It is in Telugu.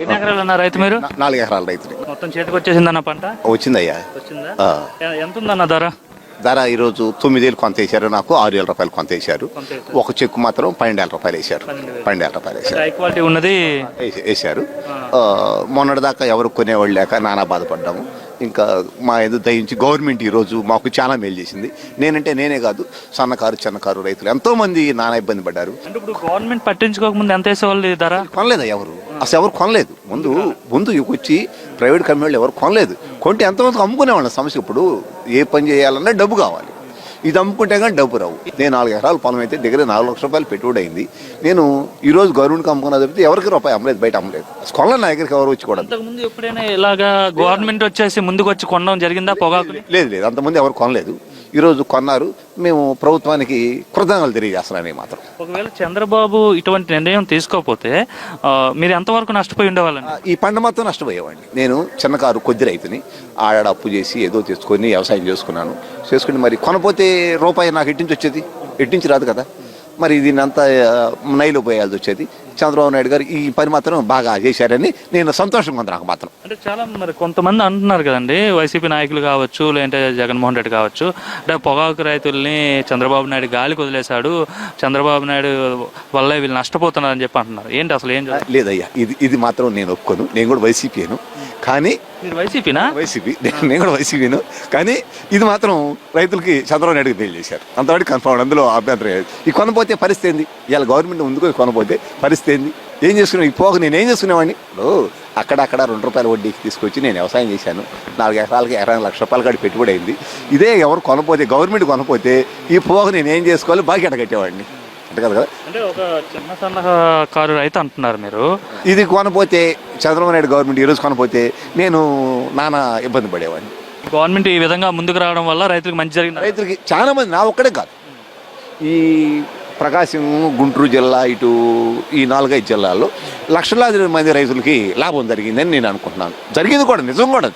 ఎన్ని ఎకరాలు అన్న రైతు మీరు? నాలుగు ఎకరాల రైతుని మొత్తం చేతికి వచ్చేసిందన్న పంట? వచ్చిందయ్యా. వచ్చిందా? ఆ. ఎ- ఎంత ఉందన్న ధర? ధర ఈరోజు తొమ్మిదేళ్ళు కొంత వేశారు నాకు ఆరు వేల రూపాయలు కొంత వేశారు. కొంత వేశారు. ఒక చెక్కు మాత్రం పన్నెండు వేల రూపాయలు వేశారు. పన్నెండు వేలు. పన్నెండు వేల రూపాయలు వేశారు. హై క్వాలిటీ ఉన్నది. వేశారు. మొన్నటిదాకా ఎవరు కొనేవాళ్ళు లేక నానా బాధపడ్డాము. ఇంకా మా ఎదు దయించి గవర్నమెంట్ ఈరోజు మాకు చాలా మేలు చేసింది. నేనంటే నేనే కాదు సన్నకారు చిన్నకారు రైతులు. ఎంతో మంది నానా ఇబ్బంది పడ్డారు. అంటే ఇప్పుడు గవర్నమెంట్ పట్టించుకోక ముందు ఎంత వేసేవాళ్ళు ధర? కొనలేదు ఎవరు? అసలు ఎవరు కొనలేదు. ముందు ముందు వచ్చి ప్రైవేట్ కంపెనీలు ఎవరు కొనలేదు. కొంటే ఎంతమందికి అమ్ముకునేవాళ్ళం సమస్య. ఇప్పుడు ఏ పని చేయాలన్నా డబ్బు కావాలి. ఇది అమ్ముకుంటే కానీ డబ్బు రావు. నేను నాలుగు ఎకరాల పొలం అయితే దగ్గర నాలుగు లక్షల రూపాయలు పెట్టుబడి అయింది. నేను ఈ రోజు గవర్నమెంట్కి అమ్ముకున్నా తప్పితే ఎవరికి రూపాయి అమ్మలేదు బయట అమ్మలేదు. కొనలేదు నా దగ్గరికి ఎవరు వచ్చి కూడా ముందు ఎప్పుడైనా ఇలాగా గవర్నమెంట్ వచ్చేసి ముందుకు వచ్చి కొనడం జరిగిందా పొగాకుని? లేదు లేదు అంతమంది ఎవరు కొనలేదు. ఈరోజు కొన్నారు. మేము ప్రభుత్వానికి కృతజ్ఞతలు తెలియజేస్తున్నాను మాత్రం. ఒకవేళ చంద్రబాబు ఇటువంటి నిర్ణయం తీసుకోకపోతే మీరు ఎంతవరకు నష్టపోయి ఉండేవాళ్ళండి? ఈ పంట మొత్తం నష్టపోయేవాడిని. నేను చిన్నకారు కొద్ది రైతుని ఆడ అప్పు చేసి ఏదో తెచ్చుకొని వ్యవసాయం చేసుకున్నాను. చేసుకుని మరి కొనపోతే రూపాయి నాకు ఎట్టించి వచ్చేది? ఎట్టించి రాదు కదా? మరి దీన్ని అంతా నైలో పోయాల్సి వచ్చేది. చంద్రబాబు నాయుడు గారు ఈ పని మాత్రం బాగా చేశారని నేను సంతోషంగా ఉంది నాకు మాత్రం. అంటే చాలా మరి కొంతమంది అంటున్నారు కదండి వైసీపీ నాయకులు కావచ్చు లేదంటే జగన్మోహన్ రెడ్డి కావచ్చు. అంటే పొగాకు రైతుల్ని చంద్రబాబు నాయుడు గాలికి వదిలేశాడు చంద్రబాబు నాయుడు వల్ల వీళ్ళు నష్టపోతున్నారని చెప్పి అంటున్నారు. ఏంటి అసలు ఏం? లేదయ్యా ఇది ఇది మాత్రం నేను ఒప్పుకోను. నేను కూడా వైసీపీను కానీ వైసీపీనా? వైసీపీ. నేను కూడా వైసీపీను. కానీ ఇది మాత్రం రైతులకి చంద్రబాబు నాయుడుకి తెలియజేశారు. అంతవరకు కన్ఫర్మ్ అందులో అభ్యంతరం ఈ కొనపోతే పరిస్థితి ఏంది? ఇవాళ గవర్నమెంట్ ముందుకు కొనపోతే పరిస్థితి ఏంది? ఏం చేసుకున్నా ఈ పోక నేను ఏం చేసుకునేవాడిని? ఇప్పుడు అక్కడక్కడ రెండు రూపాయల వడ్డీకి తీసుకొచ్చి నేను వ్యవసాయం చేశాను. నాలుగు ఎకరాలకి ఇరవై లక్ష రూపాయల కాడి పెట్టుబడి అయింది. ఇదే ఎవరు కొనపోతే గవర్నమెంట్ కొనపోతే ఈ పోక నేను ఏం చేసుకోవాలి? బాగా కట్టేవాడిని? అంతే కదా? కదా అంటే ఒక చిన్న రైతు అంటున్నారు మీరు. ఇది కొనపోతే చంద్రబాబు నాయుడు గవర్నమెంట్ ఈరోజు కొనపోతే నేను నానా ఇబ్బంది పడేవాడిని. గవర్నమెంట్ ఈ విధంగా ముందుకు రావడం వల్ల రైతులకు మంచి జరిగింది. రైతులకి చాలా మంది నా ఒక్కడే కాదు. ఈ ప్రకాశం గుంటూరు జిల్లా ఇటు ఈ నాలుగైదు జిల్లాల్లో లక్షలాది మంది రైతులకి లాభం జరిగిందని నేను అనుకుంటున్నాను. జరిగింది కూడా నిజం కూడా అది.